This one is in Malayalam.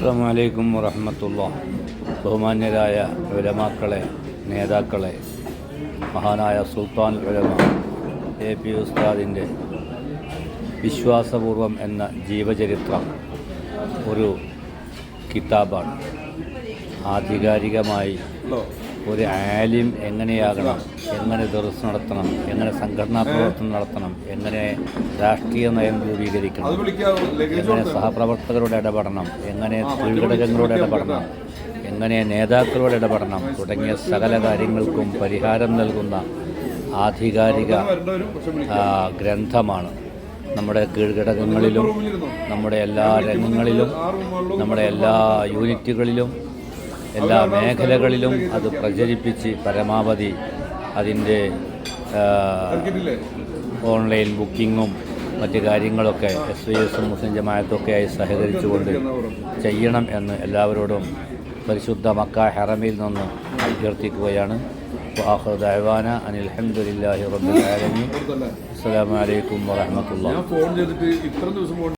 അസ്സാം വലൈക്കും വറഹമത്തുള്ള. ബഹുമാന്യരായ ഉലമാക്കളെ നേതാക്കളെ മഹാനായ സുൽത്താൻ ഉലമ എ പി ഉസ്താദിന്റെ വിശ്വാസപൂർവം എന്ന ജീവചരിത്രം ഒരു കിതാബാണ്. ആധികാരികമായി ഒരു ആലിം എങ്ങനെയാകണം എങ്ങനെ ദർസ് നടത്തണം എങ്ങനെ സംഘടനാ പ്രവർത്തനം നടത്തണം എങ്ങനെ രാഷ്ട്രീയ നയം രൂപീകരിക്കണം എങ്ങനെ സഹപ്രവർത്തകരോട് ഇടപെടണം എങ്ങനെ തൊഴിലടകങ്ങളോട് ഇടപെടണം എങ്ങനെ നേതാക്കളോട് ഇടപെടണം തുടങ്ങിയ സകല കാര്യങ്ങൾക്കും പരിഹാരം നൽകുന്ന ആധികാരിക ഗ്രന്ഥമാണ്. നമ്മുടെ കീഴ്ഘടകങ്ങളിലും നമ്മുടെ എല്ലാ രംഗങ്ങളിലും നമ്മുടെ എല്ലാ യൂണിറ്റുകളിലും എല്ലാ മേഖലകളിലും അത് പ്രചരിപ്പിച്ച് പരമാവധി അതിന്റെ ഓൺലൈൻ ബുക്കിങ്ങും മറ്റ് കാര്യങ്ങളൊക്കെ എസ് വി എസും മുസ്ലിം ജമാഅത്തൊക്കെയായി സഹകരിച്ചുകൊണ്ട് ചെയ്യണം എന്ന് എല്ലാവരോടും പരിശുദ്ധ മക്ക ഹറമിൽ നിന്ന് അഭ്യർത്ഥിക്കുകയാണ്. ദൈവാന ദഅവാന അനിൽ അൽഹംദുലില്ലാഹി റബ്ബിൽ ആലമീൻ. കൊടുത്തല്ലേ അസ്സലാമു